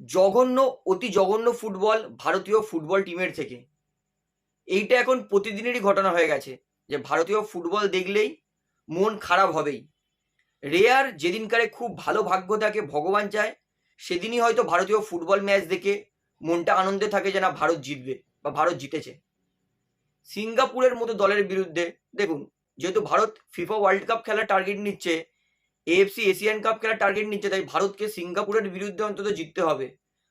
জঘন্য, অতি জঘন্য ফুটবল ভারতীয় ফুটবল টিমের থেকে। এইটা এখন প্রতিদিনেরই ঘটনা হয়ে গেছে যে ভারতীয় ফুটবল দেখলেই মন খারাপ হবেই। রেয়ার যেদিনকারে খুব ভালো ভাগ্য থাকে, ভগবান চায়, সেদিনই হয়তো ভারতীয় ফুটবল ম্যাচ দেখে মনটা আনন্দে থাকে যে না, ভারত জিতবে বা ভারত জিতেছে। সিঙ্গাপুরের মতো দলের বিরুদ্ধে, দেখুন, যেহেতু ভারত ফিফা ওয়ার্ল্ড কাপ খেলার টার্গেট নিচ্ছে এএফসি এশিয়ান কাপ খেলার টার্গেট নিচ্ছে, তাই ভারতকে সিঙ্গাপুরের বিরুদ্ধে অন্তত জিততে হবে।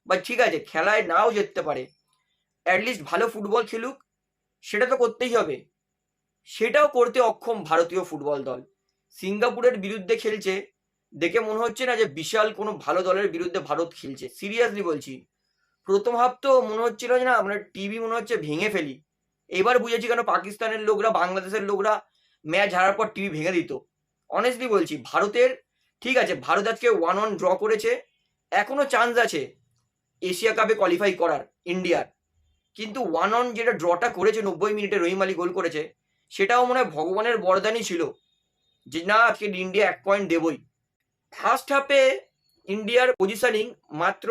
বা ঠিক আছে, খেলায় নাও জিততে পারে। অ্যাটলিস্ট ভালো ফুটবল খেলুক, সেটা তো করতেই হবে। সেটাও করতে অক্ষম ভারতীয় ফুটবল দল। সিঙ্গাপুরের বিরুদ্ধে খেলছে, দেখে মনে হচ্ছে না যে বিশাল কোনো ভালো দলের বিরুদ্ধে ভারত খেলছে। সিরিয়াসলি বলছি। প্রথম হাফ তো মনে হচ্ছিল যে না, আমরা টিভি মনে হচ্ছে ভেঙে ফেলি। এবার বুঝেছি কেন পাকিস্তানের লোকরা, বাংলাদেশের লোকরা ম্যাচ হারার পর টিভি ভেঙে দিত। অনেস্টলি বলছি, ভারতের, ঠিক আছে, ভারত আজকে ওয়ান ওয়ান ড্র করেছে, এখনও চান্স আছে এশিয়া কাপে কোয়ালিফাই করার ইন্ডিয়ার কিন্তু ওয়ান ওয়ান যেটা ড্রটা করেছে নব্বই মিনিটে রহিম আলী গোল করেছে, সেটাও মনে হয় ভগবানের বরদানই ছিল যে না, আজকে ইন্ডিয়া এক পয়েন্ট দেবই। ফার্স্ট হাফে ইন্ডিয়ার পজিশনিং মাত্র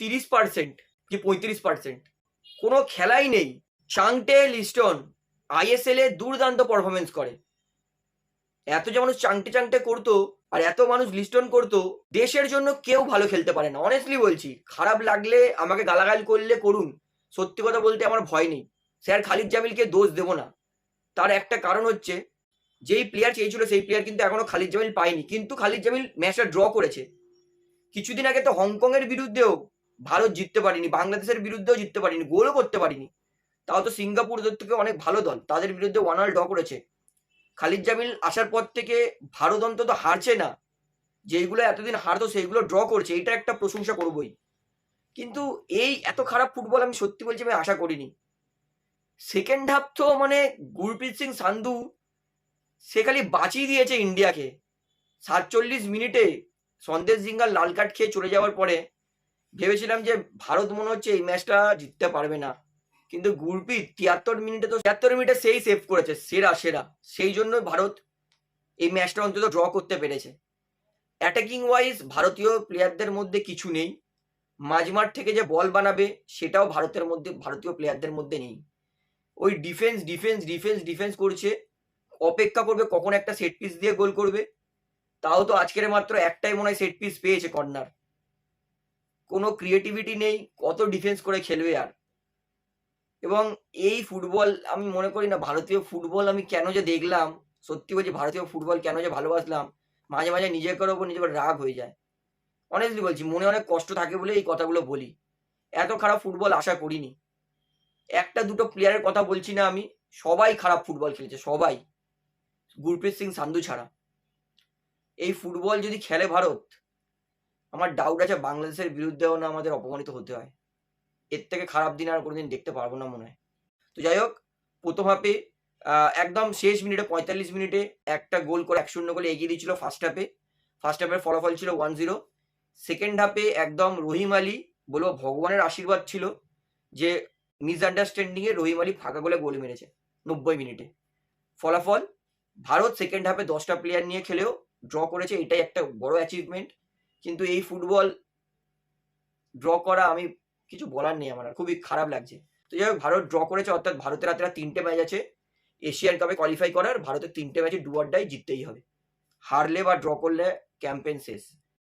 তিরিশ পার্সেন্ট কি পঁয়ত্রিশ পার্সেন্ট কোনো খেলাই নেই। চাংটে লিস্টন আইএসএল এ দুর্দান্ত পারফরমেন্স করে। এত যে মানুষ চাংটে চাংটে করতো আর এত মানুষ লিস্টন করতো, দেশের জন্য কেউ ভালো খেলতে পারে না। অনেস্টলি বলছি, খারাপ লাগলে আমাকে গালাগাল করলে করুন। সত্যি কথা বলতে আমার ভয় নেই। স্যার খালিদ জামিলকে দোষ দেবো না। তার একটা কারণ হচ্ছে, যেই প্লেয়ার চেয়েছিল সেই প্লেয়ার কিন্তু এখনও খালিদ জামিল পায়নি। কিন্তু খালিদ জামিল ম্যাচটা ড্র করেছে। কিছুদিন আগে তো হংকংয়ের বিরুদ্ধেও ভারত জিততে পারিনি, বাংলাদেশের বিরুদ্ধেও জিততে পারিনি, গোলও করতে পারিনি। তাও তো সিঙ্গাপুর থেকে অনেক ভালো দল, তাদের বিরুদ্ধে ওয়ান অল ড্র করেছে। খালিদ জামিল আসার পর থেকে ভারত অন্তত হারছে না। যেইগুলো এতদিন হারতো, সেইগুলো ড্র করছে। এটা একটা প্রশংসা করবই। কিন্তু এই এত খারাপ ফুটবল আমি সত্যি বলছি আমি আশা করিনি। সেকেন্ড হাফ তো মানে গুরপ্রীত সিং সান্ধু, সে খালি বাঁচিয়ে দিয়েছে ইন্ডিয়াকে। সাতচল্লিশ মিনিটে সন্দেশ জিঙ্গার লাল কার্ড খেয়ে চলে যাওয়ার পরে ভেবেছিলাম যে ভারত মনে হচ্ছে এই ম্যাচটা জিততে পারবে না। কিন্তু গুরপ্রীত তিয়াত্তর মিনিটে তো তিয়াত্তর মিনিটে সেই সেভ করেছে, সেরা সেরা। সেই জন্য ভারত এই ম্যাচটা অন্তত ড্র করতে পেরেছে। অ্যাটাকিং ওয়াইজ ভারতীয় প্লেয়ারদের মধ্যে কিছু নেই। মাঝমাঠ থেকে যে বল বানাবে, সেটাও ভারতের মধ্যে ভারতীয় প্লেয়ারদের মধ্যে নেই। ওই ডিফেন্স ডিফেন্স ডিফেন্স ডিফেন্স করছে। অপেক্ষা করবে কখন একটা সেট পিস দিয়ে গোল করবে। তাও তো আজকের মাত্র একটাই মনে হয় সেট পিস পেয়েছে কর্নার। কোনো ক্রিয়েটিভিটি নেই। কত ডিফেন্স করে খেলবে আর। এবং এই ফুটবল আমি মনে করি না, ভারতীয় ফুটবল আমি কেন যে দেখলাম, সত্যি বলছি ভারতীয় ফুটবল কেন যে ভালোবাসলাম, মাঝে মাঝে নিজের ওপর নিজের রাগ হয়ে যায়। অনেস্টলি বলছি, মনে অনেক কষ্ট থাকে বলে এই কথাগুলো বলি। এত খারাপ ফুটবল আশা করিনি। একটা দুটো প্লেয়ারের কথা বলছি না আমি, সবাই খারাপ ফুটবল খেলেছে, সবাই। গুরপ্রীত সিং সান্ধু ছাড়া। এই ফুটবল যদি খেলে ভারত, আমার ডাউট আছে বাংলাদেশের বিরুদ্ধেও না আমাদের অপমানিত হতে হয়। এর থেকে খারাপ দিন আর কোনোদিন দেখতে পারব না মনে হয়। তো যাই হোক, প্রথম হাফে একদম শেষ মিনিটে, পঁয়তাল্লিশ মিনিটে একটা গোল করে এক শূন্য গোলে এগিয়ে দিয়েছিল ফার্স্ট হাফে ফার্স্ট হাফের ফলাফল ছিল ওয়ান জিরো সেকেন্ড হাফে একদম রহিম আলী, বলব ভগবানের আশীর্বাদ ছিল যে মিসআন্ডারস্ট্যান্ডিংয়ে রহিম আলী ফাঁকা গোলে গোল মেরেছে নব্বই মিনিটে। ফলাফল, ভারত সেকেন্ড হাফে দশটা প্লেয়ার নিয়ে খেলেও ড্র করেছে, এটাই একটা বড় অ্যাচিভমেন্ট কিন্তু এই ফুটবল ড্র করা আমি কিছু বলার নেই আমার খুবই খারাপ লাগছে। তো যাই হোক, ভারত ড্র করেছে, অর্থাৎ ভারতের হাতে তিনটে ম্যাচ আছে। এশিয়ান কাপে কোয়ালিফাই করার, ভারতের তিনটে ম্যাচে ডুয়ারটাই জিততেই হবে। হারলে বা ড্র করলে ক্যাম্পেন শেষ।